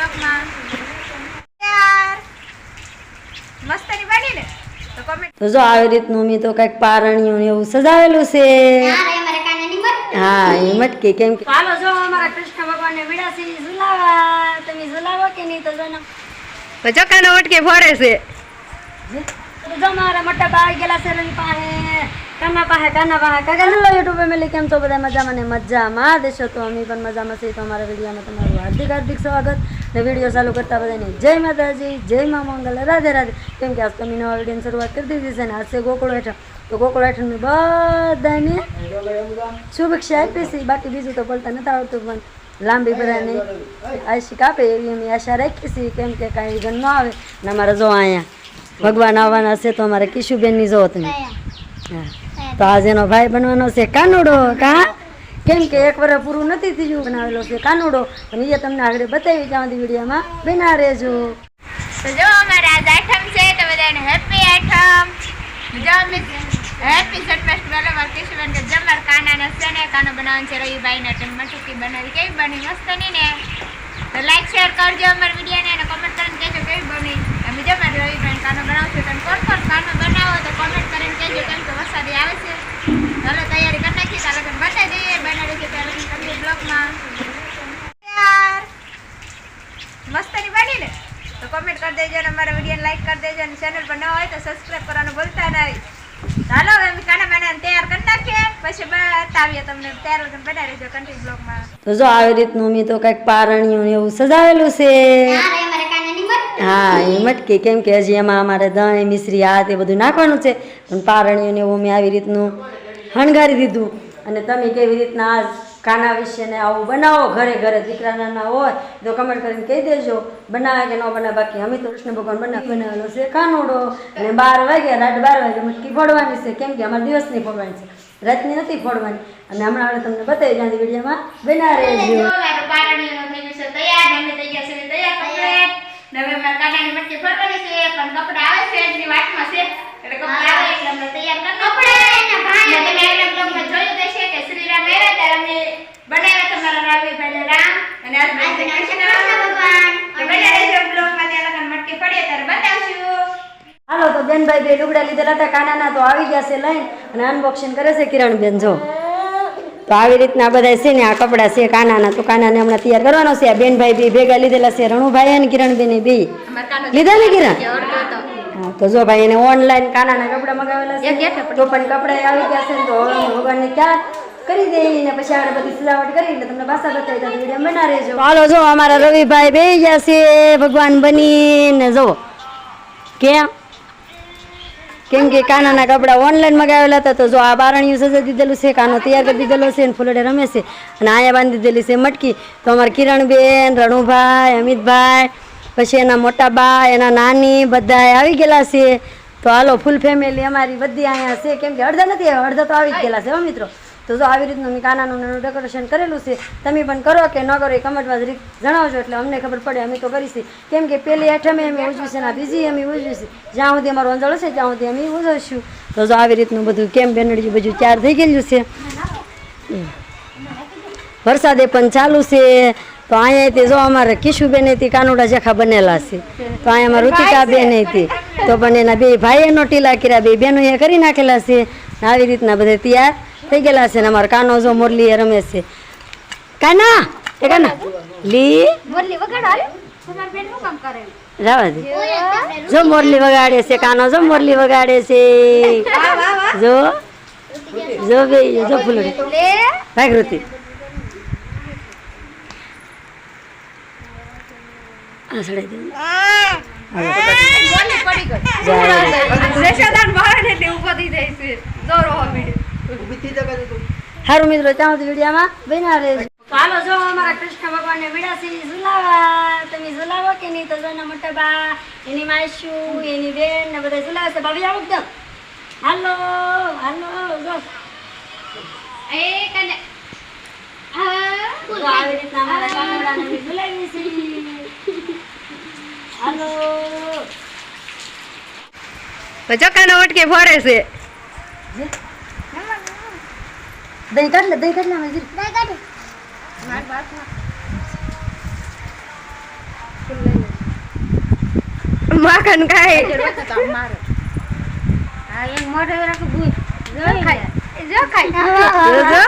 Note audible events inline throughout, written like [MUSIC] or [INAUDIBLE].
બ્લોગમાં મસ્તની બની ને? તો કોમેન્ટ તો જો આવી રીતનું મેં તો કંઈક પારણિયું ને એવું સજાવેલું છે. હા એ મટકી કેમ કે હાલો જો અમારા કૃષ્ણ ભગવાનને વિડાસી ઝુલાવા. તમે ઝુલાવો કે નહીં તો જો તો ચોખાનો વટકે ફોડે છે. જો મારા મોટા ભાઈ ગયેલા છે રવિ પાસે કાના પાસે કાના પાસે કાકા હેલો યુટ્યુબ ફેમિલી કેમ છો બધા મજામાં ને મજામાં દેશો તો અમે પણ મજામાં છીએ તો અમારા વિડીયોમાં તમારું હાર્દિક હાર્દિક સ્વાગત ને વીડિયો ચાલુ કરતા બધાને જય માતાજી જય મા મંગલ રાધે રાધે કેમ કે આજ તો અમે નવા વિડીયોની શરૂઆત કરી દીધી છે ને આજ છે ગોકુળ હેઠળ તો ગોકુળ હેઠળ બધાને શુભેચ્છા આપી છે બાકી બીજું તો બોલતા નથી આવડતું પણ લાંબી બધાને આશિક આપે એવી અમે આશા રાખી છીએ કેમ કે કાંઈ ગન ન આવે ને અમારે જો અહીંયા ભગવાન આવવાના છે તો અમારે કિશુબેનની જો તમે હા. તો આજ એનો ભાઈ બનવાનો છે કાનુડો. કા? કેમ કે એક વર્ષ પૂરું નથી થયું બનાવેલો છે કાનુડો. અને એ તમને આગળ બતાવી ત્યાં વિડીયોમાં બના રહેજો. તો જો અમારે આજ આઠમ છે તો બધાને હેપી આઠમ. જો અમે હેપી સટ વેલો અમારે કિશોરબેન કે જમર કાનાના છે ને કાનો બનાવવાનું છે રવિભાઈને એટલે મટકી બનાવી. કેવી બની? મસ્તની ને? તો લાઈક શેર કરજો અમારા અને કોમેન્ટ કરીને કહેજો કેવી બની અમે જો મારે રવિભાઈ કાનો બનાવશું તમે કોણ કોણ કાનો બનાવો તો કોમેન્ટ કરીને કહેજો કેમ કે વરસાદી આવે છે. ચાલો તૈયારી કરી નાખીએ ચાલો તમે બતાવી દઈએ. બનાવી છે ત્યારે તમને બ્લોગમાં. મસ્તની બની ને તો કમેન્ટ કરી દેજો અને અમારા વિડીયોને લાઈક કરી દેજો અને ચેનલ પર ન હોય તો સબસ્ક્રાઈબ કરવાનું ભૂલતા નહીં. ચાલો હવે અમે ખાના બનાવીને તૈયાર કરી નાખીએ. પછી બતાવીએ તમને તૈયાર લગન બનાવી દેજો કન્ટિન્યુ બ્લોગમાં. તો જો આવી રીતનું મેં તો કંઈક પારણિયું એવું સજાવેલું છે. હા એ મટકી કેમ કે હજી એમાં અમારે દહીં, મિશ્રી, આ તે બધું નાખવાનું છે. પણ પારણીઓને એવું મેં આવી રીતનું હણગારી દીધું. અને તમે કેવી રીતના આ કાના વિશે ને આવું બનાવો ઘરે ઘરે દીકરા નાના હોય, તો કમેન્ટ કરીને કહી દેજો. બનાવે કે ન બનાવે, બાકી અમે તો કૃષ્ણ ભગવાન બના બનાવેલો છે કાનુડો. અને બાર વાગ્યા, રાત બાર વાગે મટકી ફોડવાની છે. કેમ કે અમારે દિવસની ફોડવાની છે. રાતની નથી ફોડવાની. અને હમણાં આપણે તમને બતાવી, જ્યાંથી વિડીયોમાં બના રહેજો પણ કપડા આવે છે એની વાટમાં છે. એટલે કપડા આવે. એટલે અમે તૈયાર કરી કપડા ને તમે આગલા બ્લોગમાં જોયું જ છે કે શ્રીરામ આવ્યા ત્યારે અમે બનાવ્યા તમારા રવિભાઈ રામ. અને આજ બનાવ્યા કૃષ્ણ ભગવાન. તો બના રહેજો બ્લોગમાં ત્યાં લગન મટકી ફરીએ ત્યારે બતાવશું હાલો તો બેનભાઈ બે લુગડા લીધેલા હતા કાનાના તો આવી ગયા છે લઈને. અને અનબોક્સિંગ કરે છે કિરણ બેન જો. તો આવી રીતના બધા છે ને આ કપડાં છે કાનાના તો કાનાને હમણાં તૈયાર કરવાનો છે. આ બેનભાઈ બી ભેગા લીધેલા છે રણુભાઈ અને કિરણબેન બે. લીધા ને કિરણ? તો જો ભાઈ એને ઓનલાઈન કાનાના કપડા મગાવેલા છે. તો પણ કપડા આવી ગયા છે તો ભગવાનને ક્યાં કરી દઈ ને પછી આપણે બધી સજાવટ કરી એટલે તમને પાછા બતાવી તો વીડિયો બના રહેજો. હાલો જો અમારા રવિભાઈ બે ગયા છે ભગવાન બનીને. જો કેમ? કેમ કે કાનાના કપડા ઓનલાઈન મગાવેલા હતા, તો જો આ બારણિયું સજા દીધેલું છે, કાનો તૈયાર કરી દીધેલો છે ને ફૂલડે રમે છે. અને આયા બાંધી દીધેલી છે મટકી. તો અમારા કિરણબેન, રણુભાઈ, અમિતભાઈ, પછી એના મોટા બા, એના નાની બધા આવી ગયેલા છે. તો હાલો ફૂલ ફેમિલી અમારી બધી અહીંયા છે. કેમ કે અડધા નથી અડધા તો આવી જ ગયેલા છે, હો મિત્રો. તો જો આવી રીતનું મેં કાનાનું નાનું ડેકોરેશન કરેલું છે તમે પણ કરો કે ન કરો એ કમેન્ટમાં જણાવજો. એટલે અમને ખબર પડે અમે તો કરીશું કેમ કે પેલી આઠમે અમે ઉજવીશું આ બીજી અમે ઉજવીશું. જ્યાં સુધી અમારો અંજળ હશે ત્યાં સુધી અમે ઉજવશું. તો જો આવી રીતનું બધું કેમ બેનડીયું બધું તૈયાર થઈ ગયેલું છે? વરસાદે પણ ચાલુ છે. તો અહીંયા તે જો અમારે કિશુબેન હતી કાનુડા જેખા બનેલા છે. તો અહીંયા અમારે બેન હતી તો. પણ એના બે ભાઈ એનો ટીલા કર્યા બે બહેનો એ કરી નાખેલા છે. આવી રીતના બધે તૈયાર થઈ ગયેલા છે ને અમારો કાનો જો મોરલી એ રમે છે. કાના? એ કાના? લી? મોરલી વગાડ હાલ. તમાર બેન શું કામ કરે? જવા દે. જો મોરલી વગાડે છે કાનો જો મોરલી વગાડે છે. જો જો બે જો ફૂલડી. લે. જાગૃતિ આ સડાઈ દે. મોરલી પડી ગઈ રેશાદાન બહાર ને તે ઊભો થઈ જાય છે. દોરો વિડિયો સારું મિત્રો ત્યાં સુધી વિડીયોમાં બના રહે ચાલો જો અમારા કૃષ્ણ ભગવાનને વિડાસી ઝુલાવા. તમે ઝુલાવો કે નહીં તો જો એના મોટા બા એની માસુ એની બેન ને બધા ઝુલાવે છે. ભાભી આવો એકદમ. હાલો હાલો જો. એક અને આવી રીતના અમારા ગામડાને ઝુલાવી છે હાલો. ચોકાનો વટકે ફોડે છે. દહીં કાઢ લે દહીં કાઢ લે અમે જીરી. માખણ ખાય. મારો. હા એક મોઢે રાખું લે. જો.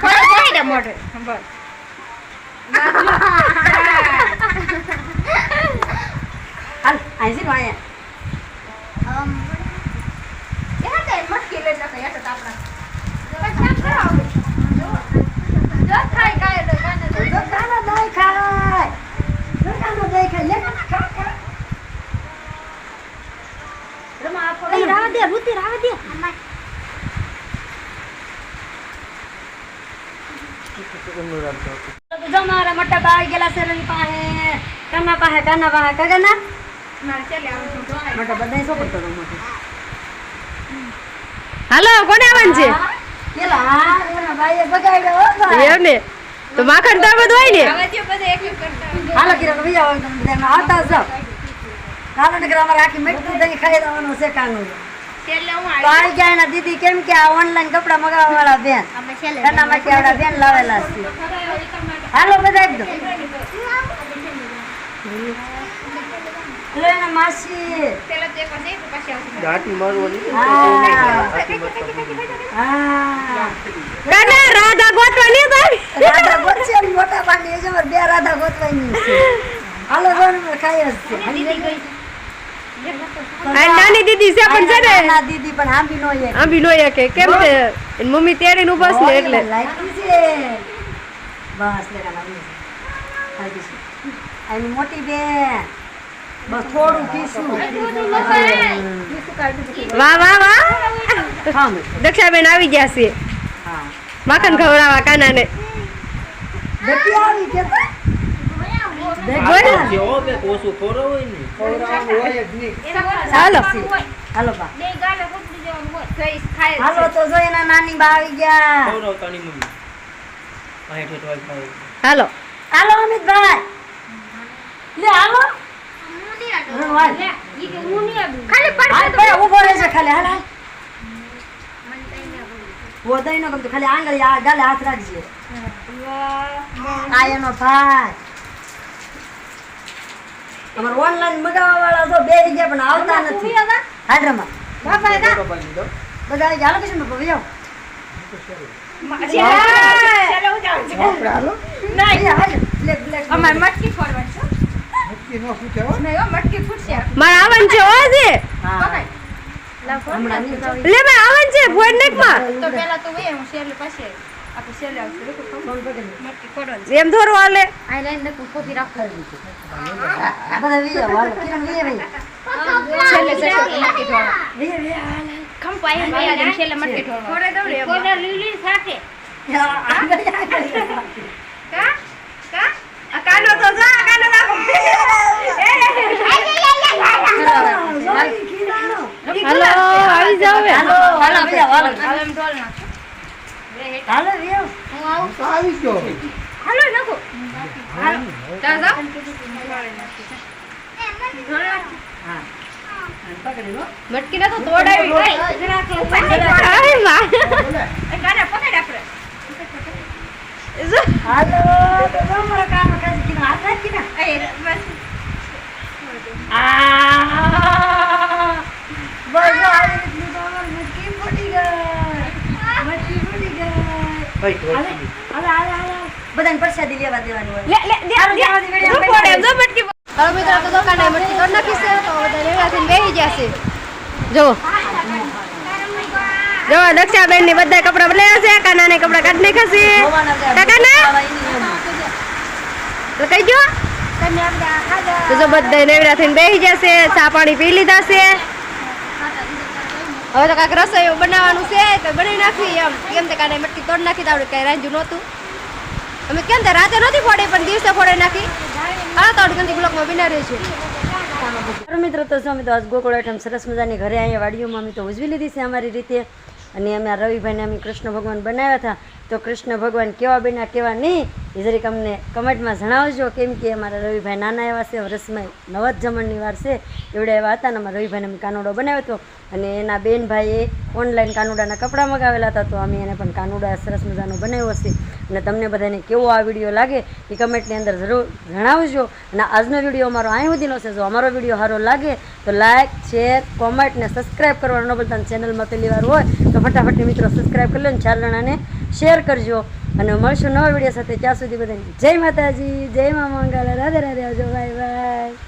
થોડો જોઈ દે મોઢે. બસ હાલ આઈ છે અહીંયા. એ હતા એ મટકી લઈ નાખે હેઠળ તાપણા. પછી આમ કરો આવું. જો ખાઈ ખાય એટલે કાને તો જો. કાનો દહીં ખાય કાનો દહીં ખાય લે કાનો ખા ખા રમા આપો અહીં રાવા દે રૂતી રાવા દે તો જો મારા છે રવિ પાસે કાના પાસે કાના પાસે જોવાય. મોટા બધા શું કરતો મોટો હાલો કોને આવવાનું છે? પેલા. એમ ને? તો માખણ તો હોય ને. હાલો કિરણ તમે આવતા આખી મીઠું દહીં ખાઈ દેવાનું છે કાનું તો આવી. આવી ગયા એના દીદી કેમ કે આ ઓનલાઈન કપડા મગાવવા વાળા બેન એના માટે આવડા બેન લાવેલા છે. હાલો બધા એકદમ લે માસી. છેલ્લે તો એક પછી આવશું. દાટી મારવાની હા દાટી મારતા હા. કાના રાધા ગોતવાની તો રાધા ગોતશે મોટા પાણી છે બે રાધા ગોતવાની છે. હાલો નાની દીદી છે પણ છે ને? ના દીદી પણ નો એક આંબી નો કે કેમ છે મમ્મી તેડીને ઊભા છે એટલે. લાગી છે. બસ. એની મોટી બેન. બસ થોડું પીસું વાહ વાહ વાહ. દક્ષાબેન આવી ગયા છે. માખણ ખવડાવવા કાનાને. આવી તો? બોલ જેવો બે કોસું ખોરો હોય ને. ખવડાવવાનું હોય જ નહીં. હાલો. હાલો બા. બે ગાલે કૂતરી જવાનું હોય. જઈશ, ખાય જ હાલો તો જો એના નાની બા આવી ગયા ખવડાવતાની મમ્મી અહીં ઠેઠવાય ખાય હાલો. હાલો અમિતભાઈ. લે હાલો. ખાલી આંગળી આ ગાલે હાથ રાખજે. આ એનો ભાઈ. અમારે ઓનલાઈન મગાવવા વાળા તો બે ગયા પણ આવતા નથી. હાલ રમા. બાપા એના. બધા આવી ગયા. હાલો વહી આવો, હાલ. બ્લેક નહીં હો. મારે આવવાનું છે હો છે હા પકડ. હમણાં નહીં જાવ. લે ભાઈ આવવાનું છે ફોન નેકમાં તો પેલા તો વહી, હું છેલ્લે પછી આવીશ. આપણે છેલ્લે આવશું. રૂકો, ખબર? ફોન પકડી લે. મટકી એમ થોડું તો ઢોળવા. કોઈને લીલી સાથે હા. કા? કા? આ કાનો તો જા, આ કાનો કિરણ. [LAUGHS] હાલો આવી જાવ હાલો, હાલો, હાલો. હવે એમ ઢોળ નાખો. હાલો, આવો. હું આવું. આવી ગયો હાલો નાખો. હાલો. જાઓ, જાઓ. હા. પકડી લો. મટકી ના તો તોડાવી ગઈ. આયમાં. એ કાને પકડ આપણે. હાલો, તો મારા કાનો ખાય છે. હાથ રાખ, કિરણ. એ બસ. આ બસ આવી રીતનું તો મટકી ફૂટી ગઈ. મટકી ફૂટી. બધાને પ્રસાદી લેવા દેવાની હોય લે લે દે દે. જવા દે, વેડિયા શું પડે જો મટકી હવે મિત્રો તો દુકાને મટકી તોડ નાખી છે તો બધા રેવાથી બેહી ગયા છે. જો જો દક્ષાબેનની બધા કપડા બદલાયા છે કાના ને કપડા કાઢ નાખ્યા છે. કાકા ને? કઈ ગયો તો જો બધા નેવડા થઈને બેસી જશે ચા પાણી પી લીધા છે. હવે તો કાંઈક રસોઈ બનાવવાનું છે તો બનાવી નાખી એમ. કેમ તે કાંઈ મટકી તોડ નાખી આપણે કઈ રાંધ્યું નહોતું. અમે કેમ તે રાતે નહોતી ફોડે પણ દિવસે ફોડે નાખી. આ તો અડગંતી બ્લોકમાં બિના રહીશું મિત્રો, તો અમે તો આજ ગોકુળ આઈટમ સરસ મજાની ઘરે અહીંયા વાડીઓમાં અમે તો ઉજવી લીધી છે અમારી રીતે. અને અમે આ રવિભાઈને અમે કૃષ્ણ ભગવાન બનાવ્યા હતા. તો કૃષ્ણ ભગવાન કેવા બેના કેવા નહીં એ જરીક અમને કમેન્ટમાં જણાવજો કેમ કે અમારા રવિભાઈ નાના એવા છે રસમય નવ જમણની વાર છે. એવડા એવા હતા ને અમારા રવિભાઈને અમે કાનુડો બનાવ્યો હતો. અને એના બેનભાઈએ ઓનલાઈન કાનુડાના કપડાં મગાવેલા હતા, તો અમે એને પણ કાનુડા સરસ મજાનો બનાવ્યો છે. અને તમને બધાને કેવો આ વીડિયો લાગે એ કમેન્ટની અંદર જરૂર જણાવજો. અને આજનો વીડિયો અમારો અહીં સુધીનો છે. જો અમારો વીડિયો સારો લાગે તો લાઇક શેર કોમેન્ટ ને સબસ્ક્રાઈબ કરવાનો ન ભૂલતા ચેનલમાં પહેલી વાર હોય તો ફટાફટ મિત્રો સબસ્ક્રાઈબ કરી લો ને ચાર જણાને શેર કરજો. અને મળશું નવા વીડિયો સાથે. ત્યાં સુધી બધાને જય માતાજી, જય મા મંગલ. રાધે રાધે આવજો. Bye bye.